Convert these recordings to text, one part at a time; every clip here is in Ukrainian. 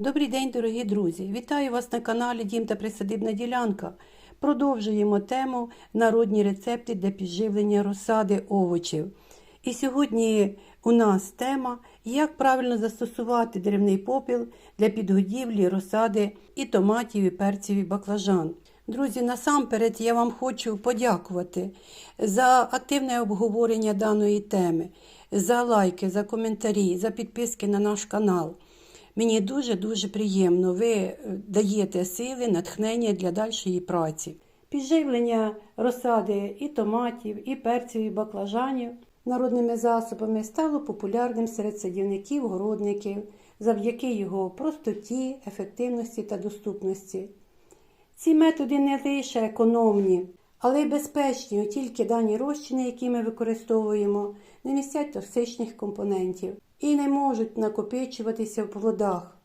Добрий день, дорогі друзі! Вітаю вас на каналі Дім та Присадибна ділянка. Продовжуємо тему народні рецепти для підживлення розсади овочів. І сьогодні у нас тема, як правильно застосувати деревний попіл для підгодівлі розсади і томатів, і перців, і баклажан. Друзі, насамперед я вам хочу подякувати за активне обговорення даної теми, за лайки, за коментарі, за підписки на наш канал. Мені дуже-дуже приємно. Ви е, даєте сили, натхнення для дальшої праці. Підживлення розсади і томатів, і перців, і баклажанів народними засобами стало популярним серед садівників, городників завдяки його простоті, ефективності та доступності. Ці методи не лише економні, але й безпечні, тільки дані розчини, які ми використовуємо, не містять токсичних компонентів і не можуть накопичуватися в плодах.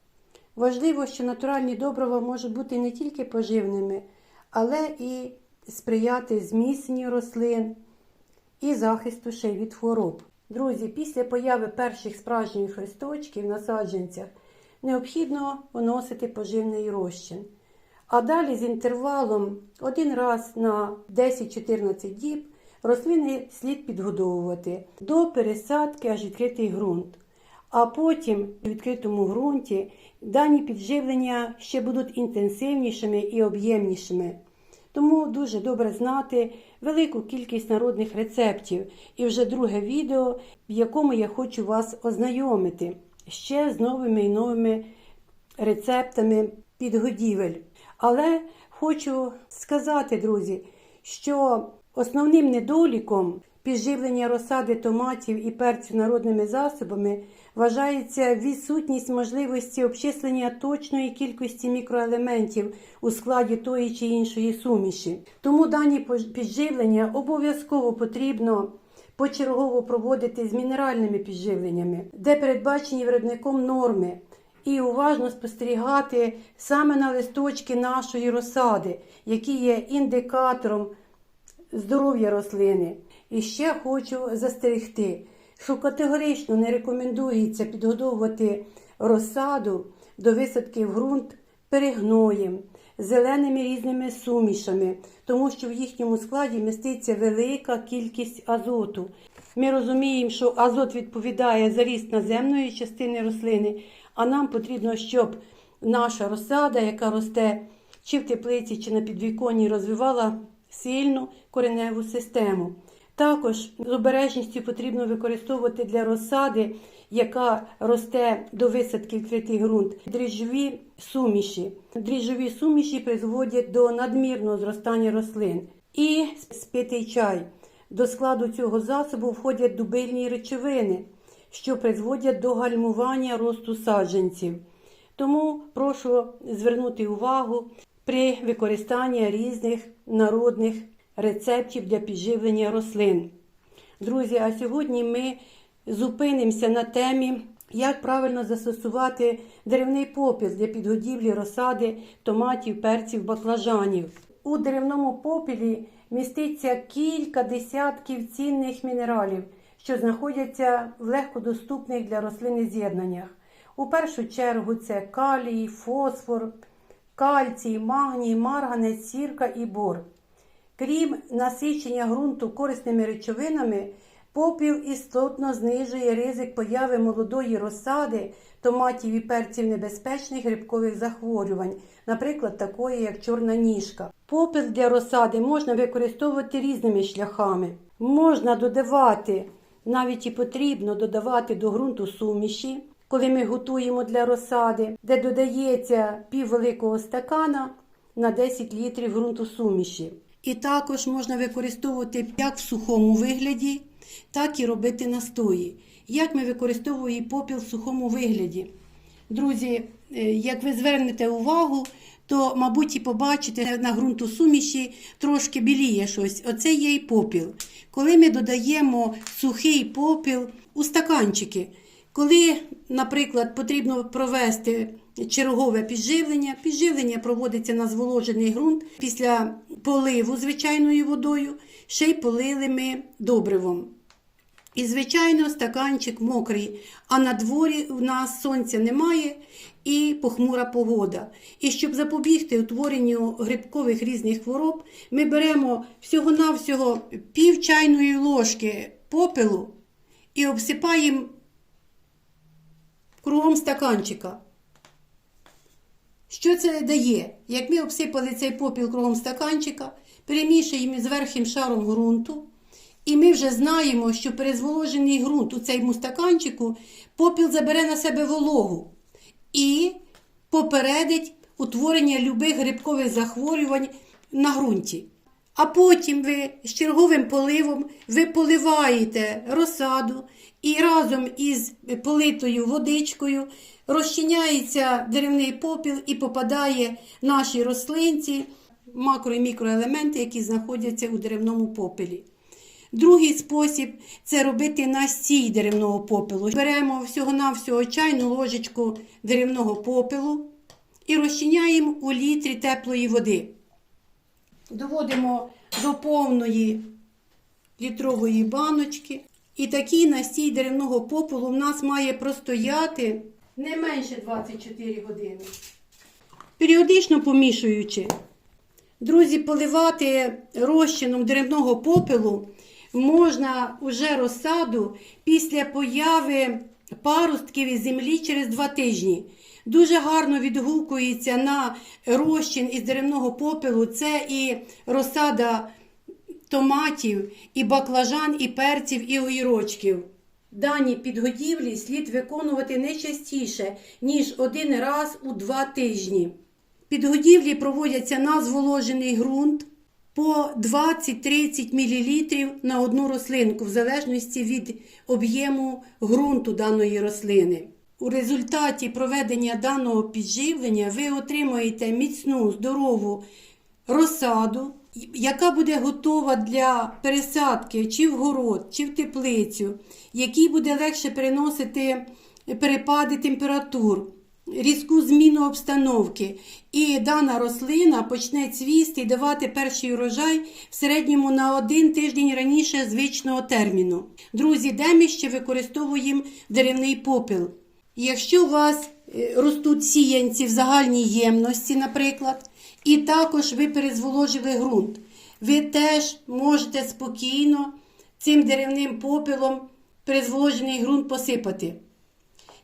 Важливо, що натуральні добрива можуть бути не тільки поживними, але і сприяти зміцненню рослин і захисту ще й від хвороб. Друзі, після появи перших справжніх листочків на саджанцях необхідно вносити поживний розчин. А далі з інтервалом один раз на 10-14 діб рослини слід підгодовувати до пересадки аж відкритий ґрунт. А потім у відкритому ґрунті дані підживлення ще будуть інтенсивнішими і об'ємнішими. Тому дуже добре знати велику кількість народних рецептів і вже друге відео, в якому я хочу вас ознайомити ще з новими і новими рецептами підгодівель. Але хочу сказати, друзі, що основним недоліком підживлення розсади томатів і перцю народними засобами вважається відсутність можливості обчислення точної кількості мікроелементів у складі тої чи іншої суміші. Тому дані підживлення обов'язково потрібно почергово проводити з мінеральними підживленнями, де передбачені виробником норми і уважно спостерігати саме на листочки нашої розсади, які є індикатором здоров'я рослини. І ще хочу застерегти, що категорично не рекомендується підгодовувати розсаду до висадки в ґрунт перегноєм, зеленими різними сумішами, тому що в їхньому складі міститься велика кількість азоту. Ми розуміємо, що азот відповідає за ріст наземної частини рослини, а нам потрібно, щоб наша розсада, яка росте чи в теплиці, чи на підвіконні, розвивала сильну кореневу систему. Також з обережністю потрібно використовувати для розсади, яка росте до висадки відкритий ґрунт, дріжджові суміші. Дріжджові суміші призводять до надмірного зростання рослин. І спитий чай. До складу цього засобу входять дубильні речовини, що призводять до гальмування росту саджанців. Тому прошу звернути увагу при використанні різних народних рецептів для підживлення рослин. Друзі, а сьогодні ми зупинимося на темі, як правильно застосувати деревний попіл для підгодівлі розсади томатів, перців, баклажанів. У деревному попілі міститься кілька десятків цінних мінералів, що знаходяться в легкодоступних для рослини з'єднаннях. У першу чергу це калій, фосфор, кальцій, магній, марганець, сірка і бор. Крім насичення ґрунту корисними речовинами, попіл істотно знижує ризик появи молодої розсади, томатів і перців небезпечних грибкових захворювань, наприклад, такої, як чорна ніжка. Попіл для розсади можна використовувати різними шляхами. Можна додавати, навіть і потрібно додавати до ґрунту суміші, коли ми готуємо для розсади, де додається пів великого стакана на 10 літрів ґрунту суміші. І також можна використовувати як в сухому вигляді, так і робити настої. Як ми використовуємо попіл в сухому вигляді? Друзі, е, як ви звернете увагу, то, мабуть, і побачите на ґрунту суміші трошки біліє щось. Оце є і попіл. Коли ми додаємо сухий попіл у стаканчики, коли, наприклад, потрібно провести чергове підживлення, підживлення проводиться на зволожений ґрунт після поливу звичайною водою, ще й полили ми добривом. І, звичайно, стаканчик мокрий, а на дворі у нас сонця немає, і похмура погода. І щоб запобігти утворенню грибкових різних хвороб, ми беремо всього-навсього пів чайної ложки попелу і обсипаємо кругом стаканчика. Що це дає? Як ми обсипали цей попіл кругом стаканчика, перемішуємо з верхнім шаром ґрунту, і ми вже знаємо, що перезволожений ґрунт у цьому стаканчику попіл забере на себе вологу і попередить утворення любих грибкових захворювань на ґрунті. А потім ви з черговим поливом ви поливаєте розсаду і разом із политою водичкою розчиняється деревний попіл і попадає наші рослинці, макро і мікроелементи, які знаходяться у деревному попелі. Другий спосіб це робити настій деревного попелу. Беремо всього-навсього чайну ложечку деревного попелу і розчиняємо у літрі теплої води. Доводимо до повної літрової баночки. І такий настій деревного попелу в нас має простояти не менше 24 години. Періодично помішуючи, друзі, поливати розчином деревного попелу можна уже розсаду після появи паростків із землі через два тижні. Дуже гарно відгукується на розчин із деревного попелу. Це і розсада томатів, і баклажан, і перців, і огірочків. Дані підгодівлі слід виконувати не частіше, ніж один раз у два тижні. Підгодівлі проводяться на зволожений ґрунт по 20-30 мл на одну рослинку, в залежності від об'єму ґрунту даної рослини. У результаті проведення даного підживлення ви отримаєте міцну, здорову розсаду, яка буде готова для пересадки чи в город, чи в теплицю, якій буде легше переносити перепади температур, різку зміну обстановки. І дана рослина почне цвісти і давати перший урожай в середньому на один тиждень раніше звичного терміну. Друзі, де ми ще використовуємо деревний попіл? Якщо у вас е, ростуть сіянці в загальній ємності, наприклад, і також ви перезволожили ґрунт, ви теж можете спокійно цим деревним попелом перезволожений ґрунт посипати.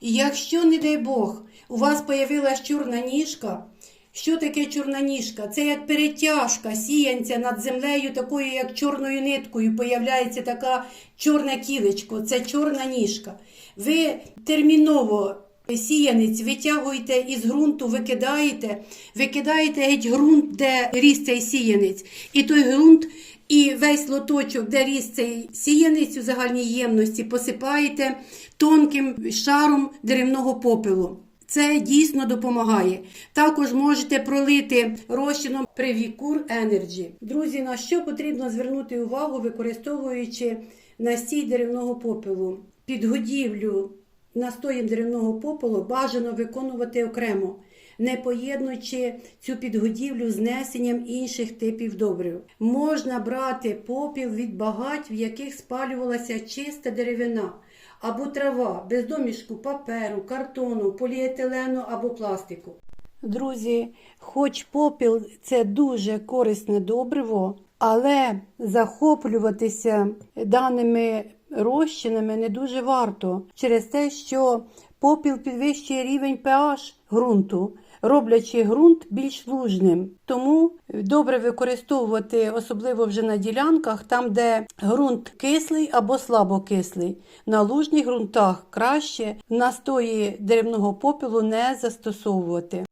І якщо, не дай Бог, у вас появилась чорна ніжка, що таке чорна ніжка? Це як перетяжка сіянця над землею, такою, як чорною ниткою, появляється така чорне кілечко, це чорна ніжка. Ви терміново сіянець витягуєте із ґрунту, викидаєте, викидаєте геть ґрунт, де ріс цей сіянець. І той ґрунт, і весь лоточок, де ріс цей сіянець у загальній ємності, посипаєте тонким шаром деревного попелу. Це дійсно допомагає. Також можете пролити розчином Previcur Energy. Друзі, на що потрібно звернути увагу, використовуючи настій деревного попелу? Підгодівлю настоєм деревного попелу бажано виконувати окремо, не поєднуючи цю підгодівлю з несенням інших типів добрив. Можна брати попіл від багать, в яких спалювалася чиста деревина або трава без домішку паперу, картону, поліетилену або пластику. Друзі, хоч попіл це дуже корисне добриво, але захоплюватися даними розчинами не дуже варто через те, що попіл підвищує рівень pH ґрунту, роблячи ґрунт більш лужним. Тому добре використовувати, особливо вже на ділянках, там, де ґрунт кислий або слабокислий. На лужних ґрунтах краще настої деревного попілу не застосовувати.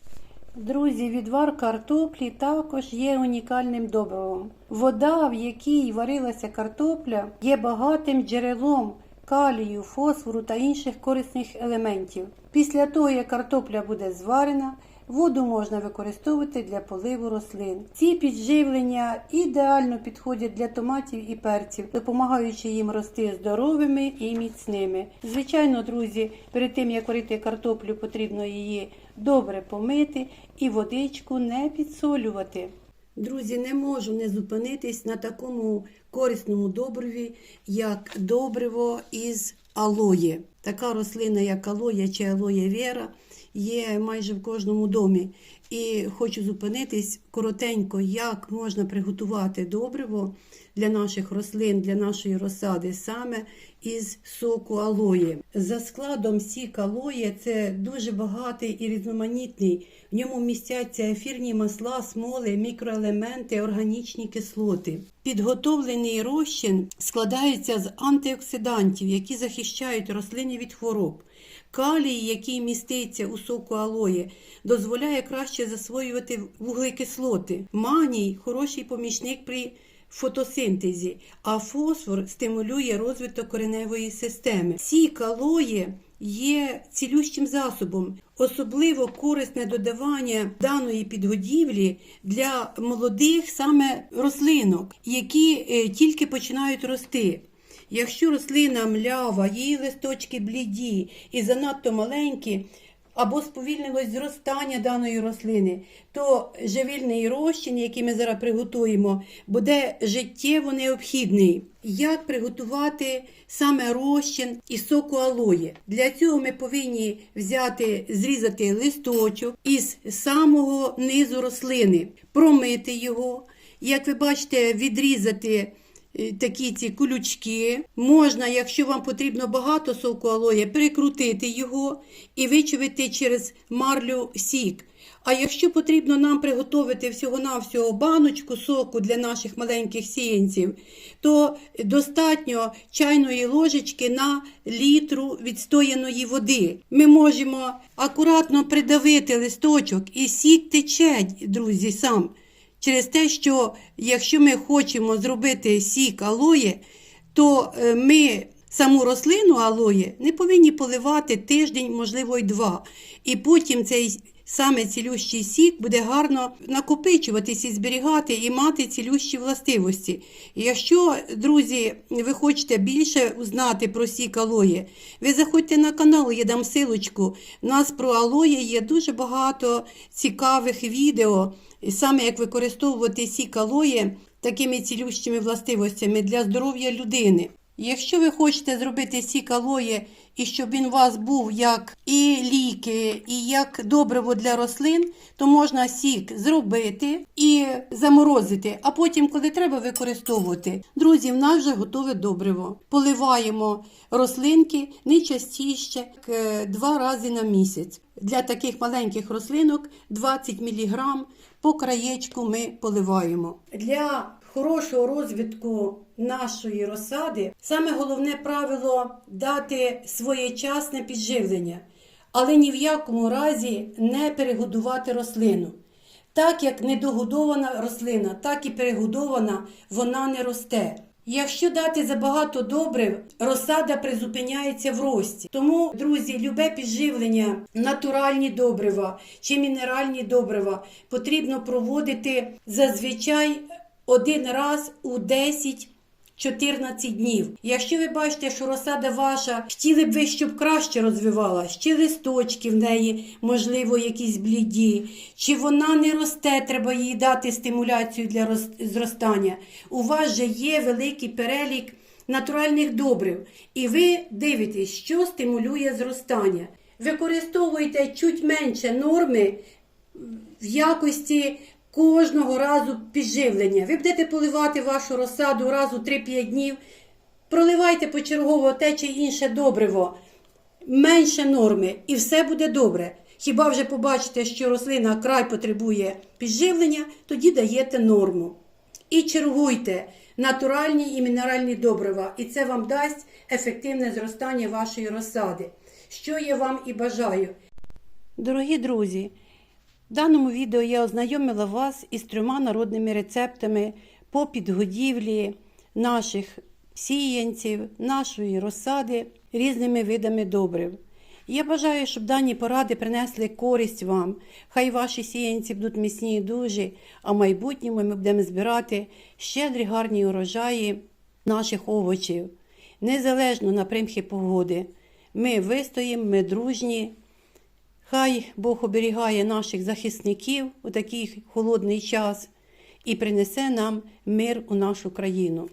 Друзі, відвар картоплі також є унікальним добривом. Вода, в якій варилася картопля, є багатим джерелом калію, фосфору та інших корисних елементів. Після того, як картопля буде зварена, воду можна використовувати для поливу рослин. Ці підживлення ідеально підходять для томатів і перців, допомагаючи їм рости здоровими і міцними. Звичайно, друзі, перед тим як варити картоплю, потрібно її добре помити і водичку не підсолювати. Друзі, не можу не зупинитись на такому корисному добриві, як добриво із алоє. Така рослина, як алоя чи алоя вера, є майже в кожному домі. І хочу зупинитись коротенько, як можна приготувати добриво для наших рослин, для нашої розсади саме із соку алої. За складом сік алої це дуже багатий і різноманітний. В ньому містяться ефірні масла, смоли, мікроелементи, органічні кислоти. Підготовлений розчин складається з антиоксидантів, які захищають рослини від хвороб. Калій, який міститься у соку алої, дозволяє краще засвоювати вуглекислоти. Маній хороший помічник при фотосинтезі, а фосфор стимулює розвиток кореневої системи. Ці калої є цілющим засобом, особливо корисне додавання даної підгодівлі для молодих саме рослинок, які е, тільки починають рости. Якщо рослина млява, її листочки бліді і занадто маленькі, або сповільнилось зростання даної рослини, то живильний розчин, який ми зараз приготуємо, буде життєво необхідний. Як приготувати саме розчин із соку алої? Для цього ми повинні взяти, зрізати листочок із самого низу рослини, промити його. Як ви бачите, відрізати такі ці колючки. Можна, якщо вам потрібно багато соку алоє, прикрутити його і вичавити через марлю сік. А якщо потрібно нам приготувати всього-навсього баночку соку для наших маленьких сіянців, то достатньо чайної ложечки на літру відстояної води. Ми можемо акуратно придавити листочок і сік тече, друзі, сам. Через те, що якщо ми хочемо зробити сік алоє, то е, ми саму рослину алоє не повинні поливати тиждень, можливо, й два. І потім цей саме цілющий сік буде гарно накопичуватись і зберігати і мати цілющі властивості. І якщо, друзі, ви хочете більше узнати про сік алоє, ви заходьте на канал, я дам силочку. У нас про алоє є дуже багато цікавих відео, саме як використовувати сік алоє такими цілющими властивостями для здоров'я людини. Якщо ви хочете зробити сік алоє, і щоб він у вас був як і ліки, і як добриво для рослин, то можна сік зробити і заморозити, а потім, коли треба, використовувати. Друзі, в нас вже готове добриво. Поливаємо рослинки не частіше як е, два рази на місяць. Для таких маленьких рослинок 20 мг по краєчку ми поливаємо. Для хорошого розвитку нашої розсади саме головне правило дати своєчасне підживлення, але ні в якому разі не перегодувати рослину. Так як недогодована рослина, так і перегодована вона не росте. Якщо дати забагато добрив, розсада призупиняється в рості. Тому, друзі, любе підживлення, натуральні добрива чи мінеральні добрива потрібно проводити зазвичай один раз у 10 14 днів. Якщо ви бачите, що розсада ваша, хотіли б ви, щоб краще розвивалась, чи листочки в неї, можливо, якісь бліді, чи вона не росте, треба їй дати стимуляцію для роз- зростання. У вас же є великий перелік натуральних добрив, і ви дивитесь, що стимулює зростання. Використовуйте чуть менше норми в якості кожного разу підживлення. Ви будете поливати вашу розсаду раз у 3-5 днів. Проливайте почергово те чи інше добриво, менше норми, і все буде добре. Хіба вже побачите, що рослина край потребує підживлення, тоді даєте норму. І чергуйте натуральні і мінеральні добрива, і це вам дасть ефективне зростання вашої розсади, що я вам і бажаю. Дорогі друзі, в даному відео я ознайомила вас із трьома народними рецептами по підгодівлі наших сіянців, нашої розсади різними видами добрив. Я бажаю, щоб дані поради принесли користь вам. Хай ваші сіянці будуть міцні і дужі, а в майбутньому ми будемо збирати щедрі гарні урожаї наших овочів. Незалежно на примхи погоди. Ми вистоїмо, ми дружні. Хай Бог оберігає наших захисників у такий холодний час і принесе нам мир у нашу країну.